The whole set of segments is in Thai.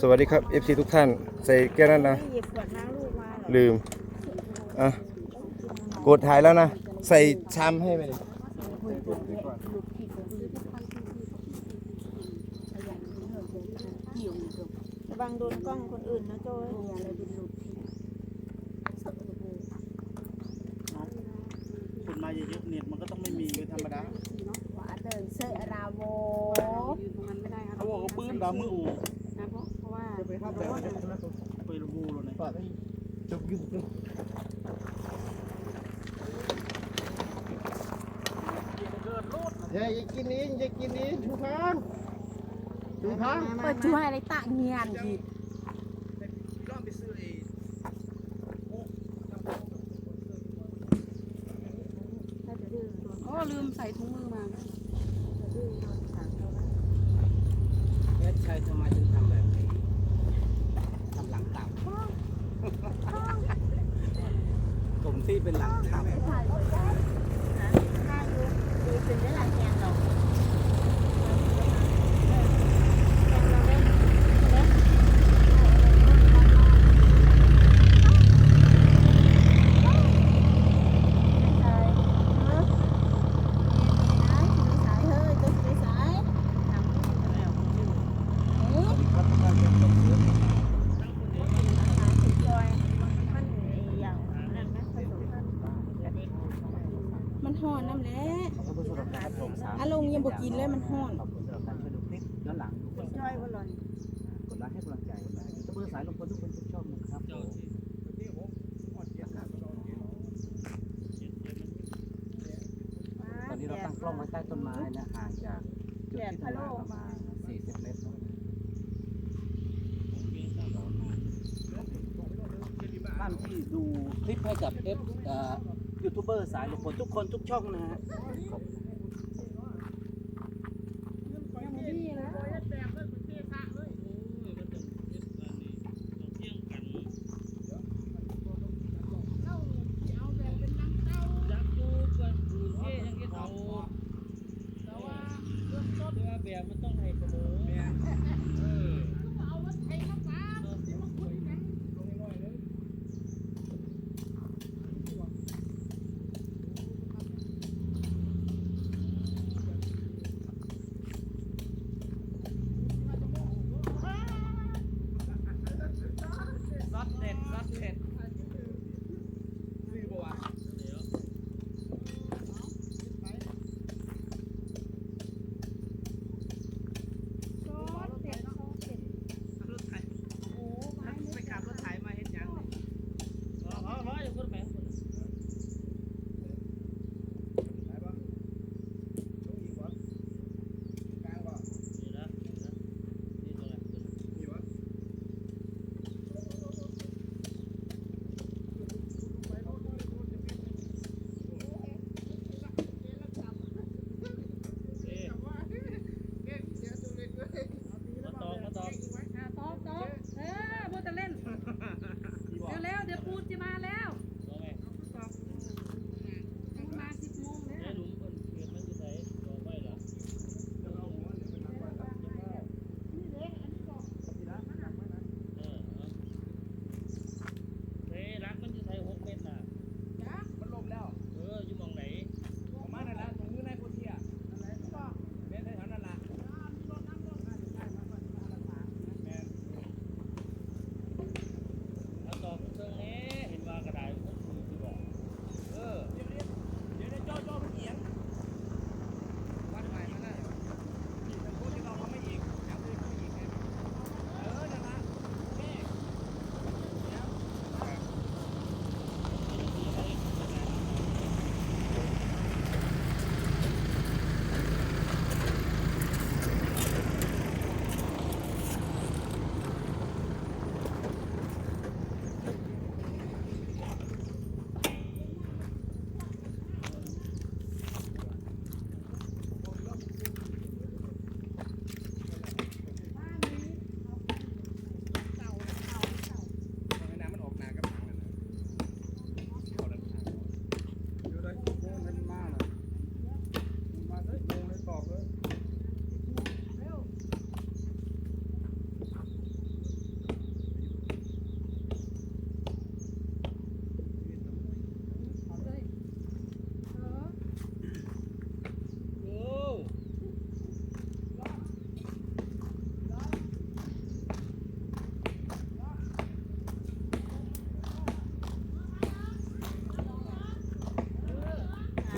สวัสดีครับ FC ทุกท่าน ใส่แก้วนั้นนะไม่หยิบขวดน้ำลูกมาเหรอลืม อะ กดถ่ายแล้วนะ ใส่ชามให้ไปเลยระวังโดนกล้องคนอื่นนะโจ้ยคนมาเยอะๆเน็ตมันก็ต้องไม่มีเป็นธรรมดาว่าเดินเซอร์ราโว เขาบอกว่าปืนดาวมืออูนะ เพราะเพราะว่าไปรับแบบไปรูบูเยนะอย่ากินนี้อย่ากินนี้ทุกครั้งทุกครั้งเปิดช่วยอะไรตะเงียนทีกอไอ้อโอ้ลืมใส่ถุงมือมา จะดื้อโดนสั่งเขาแล้ว แอดชัยทำไมถึงทำแบบนี้ทำหลังต่ำผม ที่เป็นหลังต่ำ ถ่ายเลยนะถ่ายอยู่ดีขึ้นได้หลายแกงหรอกแกงเราเล่นเล่นไม่ใช่เออนี่นะถือสายเฮ้ยตัวถือสายทำให้มันแล้วเออ ครับท่านผู้ชม มันห่อนน้ำแหละอารมณ์ยังบอกกินเลยมันห่อน ขอบคุณสำหรับการช่วยดูคลิปย้อนหลัง จ้อยบ่หล่อน กดไลค์ให้กำลังใจนะยูทูบเบอร์สายลงคนทุกคนทุกช่องนะครับตอนนี้เราตั้งกล้อง ไว้ใต้ต้นไม้นะห่างจากจุดที่ทำงานประมาณ40 เมตรท่านที่ดูคลิปให้กับเอฟยูทูบเบอร์สายลุงพลทุกคนทุกช่องนะฮะ มันต้อง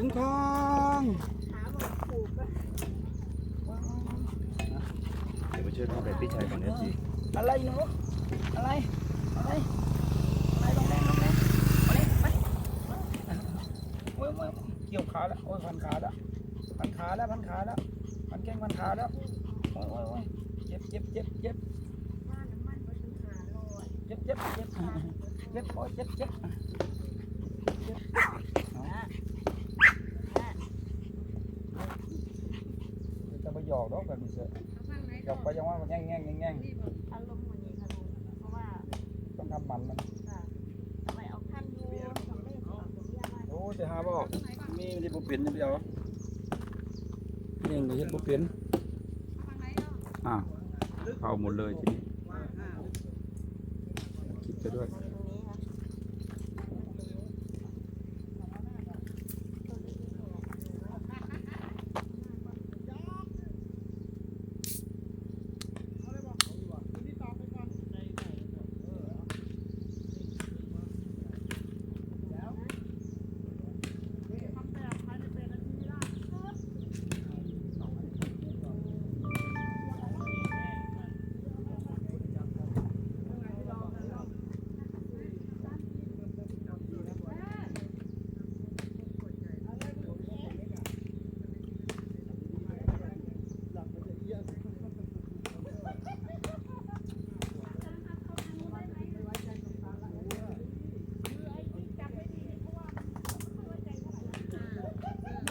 งคางเดี๋ยวไปช่วยพ่อแบบพี่ชายก่อนนะจีอะไรหนูอะไรอะไรอะไรลงแรงลงแรงมาเลยไปโอ้ยโอ้ยเกี่ยวขาแล้วโอ้ยพันขาแล้วพันขาแล้วพันขาแล้วพันแข้งพันขาแล้วโอ้ยโอ้ยโอ้ยเจ็บเจ็บเจ็บเจ็บเจ็บเจ็บเจ็บเจ็บโอ้ยเจ็บเจ็บเจ็บจะไปหยอ กดอกแบบนี้เสียหยอกไปยังว่ามันแง่งแง่งแง่งแง่งอารมณ์เหมือนนี้ค่ะลุงเพราะว่าต้องทำมันมันไปเอาขั้นยูสำเร็จเอาสมยามาโอ้จะหาบอกมีมันบ่เป็นอย่างเดียวนี่เฮ็ดบ่เป็นอ่าวเผาหมดเลยทีนี้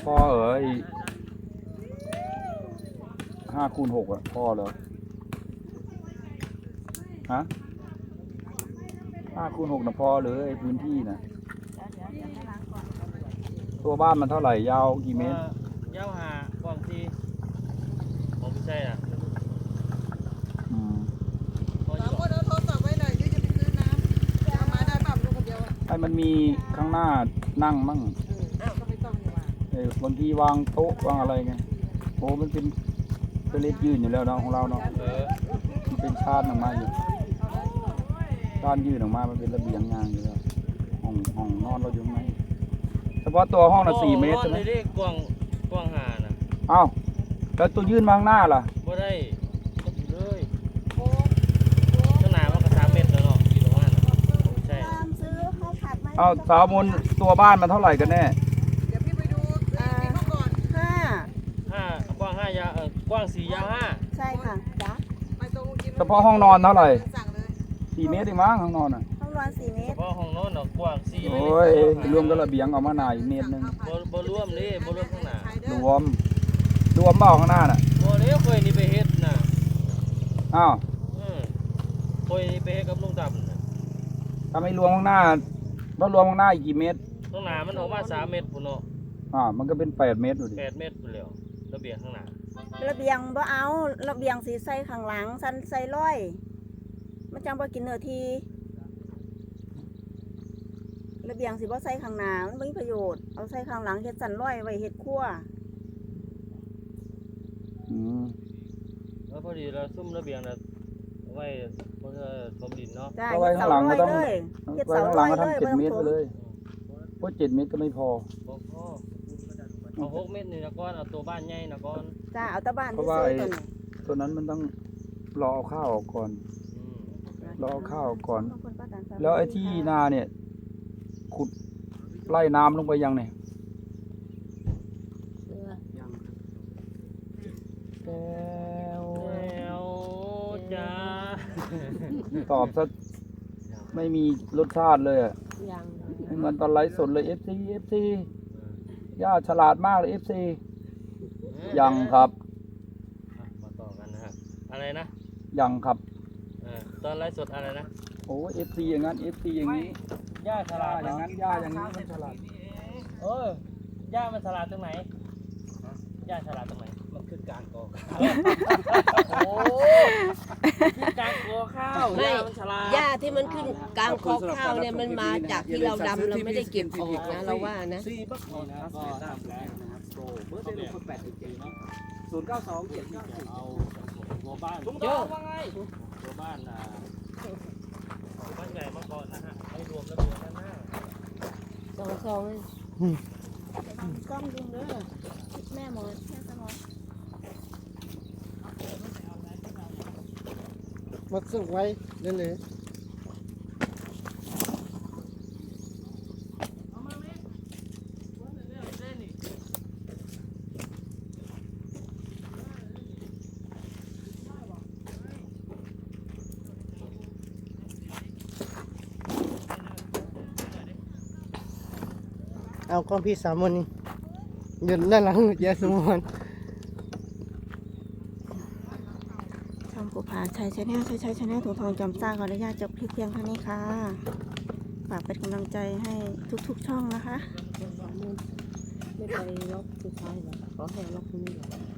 พ่อเอ๋ยห้าคูณหกอะพ่อเหรอฮะห้าคูณหกนะพ่อเลยไอ้พื้นที่นะเดี๋ยวเดี๋ยวเดี๋ยวให้ล้างก่อนตัวบ้านมันเท่าไหร่ยาวกี่เมตร ยาวหากว้างที่ผมไม่ใช่อะอืมพอสามคนเอาโทรศัพท์ไว้หน่อยเดี๋ยวจะไปซื้อน้ำเอามาได้ปั๊บลูกคนเดียวอะให้มันมีข้างหน้านั่งมั่ง บางทีวางโต๊ะวางอะไรไงโอ้มันเป็นเป็นเลดยืนอยู่แล้วเนาะของเราเนาะเออมันเป็นชาติออกมาอยู่ชาติยืนออกมามันเป็นระเบียงงานอยู่แล้วห้องห้องนอนเราอยู่ไหมเฉพาะตัวห้องละสี่เมตรใช่ไหมนได้กว้างกว้างหานะเอ้าแล้วตัวยื่นมาข้างหน้าล่ะบ่ได้ก็อยู่เลยข้างหน้ามันก็สามเมตรแล้วเนาะอยู่ตรงนั้นน่ะผมใช่ตามซื้อข้าวผัดไหมเอ้าสาวมนตัวบ้านมันเท่าไหร่กันแน่ เดี๋ยวพี่ไปดูที่เขาก่อน ห้า ห้ากว้างห้ายา วเออกว้างสี่ยาวห้าใช่ค่ะจ้ะไปตรงกินเฉพาะห้องนอนเท่าไหร่สั่งเลยสี่เมตรเองมั้งห้องนอนอะห้องนอนสี่เมเฉตรพาะห้องโน้นเนาะกว้างสี่โอ้ยรวมกับระเบียงออกมาหน่อยเมตรหนึงบ่บ่รวมนี่บ่รวมข้างหน้าใช้เด้รอวมรวมเปล่าข้างหน้าน่ะบ่เลี้ยวเคยนี่ไปเฮ็ดน่ะอ้าวอืมเคยนี่ไปเฮ็ดกับลุงดำน่ะถ้าไม่รวมข้างหน้าถ้ารวมข้างหน้าอีกกี่เมตรข้างหน้ามันออกมาสามเมตรพุ่นเนาะอ่ามันก็เป็นแปดเมตรอยู่ดิ แปดเมตรพุ่นแล้วระเบียงข้างหน้า ระเบียงบ่เอาระเบียงสีใส่ข้างหลัง สันใส่ร้อยมันจังบ่กินเนื้อทีระเบียงสิบ่ใส่ข้างหน้ามันบ่มีประโยชน์เอาใส่ข้างหลังเฮ็ดสันร้อยไว้เฮ็ดครัวอืมแล้วพอดีเราซุ่มระเบียงน่ะเอาไว้เพื่อถมดินเนาะจ้าเอาไว้เฮ็ดข้างเสาหลังร้ก็อยต้องเลยเฮ็ดไว้เสาข้างหร้ลัองยก็เลยทำเจ็ดบ่เมต้ตองถมรไปเลยเพราะเจ็ดเมตรก็ไม่พอบ่พอเอาหกเมตรนี่นะก้อนเอาตัวบ้านใหญ่นะก้อน จ้าเอาแตะบ้านเพที่ราะว่าซื้อไอ้ตัวนี้ตัวนั้นมันต้องรอเอาข้าวออกก่อนอืมรอเอาข้าวออกก่อนขอบคุณป้าตาลครับแล้วไอ้ที่นาเนี่ย ขุดไล่น้ำลงไปยังเนี่ยแก้วแล้วจ้าตอบซะไม่มีรสชาติเลยอะยังไม่เหมือนตอนไลฟ์สดเลย FC FC ย่าฉลาดมากเลย FC ยังครับอะมาต่อกันนะฮะอะไรนะยังครับ เออตอนไลฟ์สดอะไรนะ โอ้เอฟซีอย่างนั้นเอฟซีอย่างนี้ย่าฉลาดอย่างเนาะนั้นย่าอย่างนี้มันฉลาดเออย่ามันฉลาดตรงไหนย่าฉลาดตรงไหน มันคือการก่อโอ้ที่การกลัวข้าวย่ามันฉลาดหญ้าที่มันขึ้นกลางคอข้าวเนี่ยมันมาจากที่เราดำเราไม่ได้เก็บออกนะเราว่านะ ซีปั๊บนี่นะครับก็ตามแล้วนะครับโปร เบอร์เดลคนแปดสิบเจ็ดเนาะศูนย์เก้าสองเจ็ดเก้าเจ็ดเอาตัวบ้านลุงเยองว่าไงตัวบ้านอ่าตัวบ้านใหญ่มาก่อนนะฮะไม่รวมระเบียงด้านหน้าสองสองเกล้องลุงเด้อแม่หมอแม่สมอมาส่งไว้เลย เอากล้องพี่สามวันนี้หยุดด้านหลังยายสมวนช่องผู้พาชัยชาแนลชัยชัยชาแนลถูทองจอมซ่าขออนุญาตจบคลิปเพียงเท่านี้ค่ะฝากเป็นกำลังใจให้ทุกๆช่องนะคะ ไม่ไปล็อกสุดท้ายหรอขอให้ล็อกนี้หรอ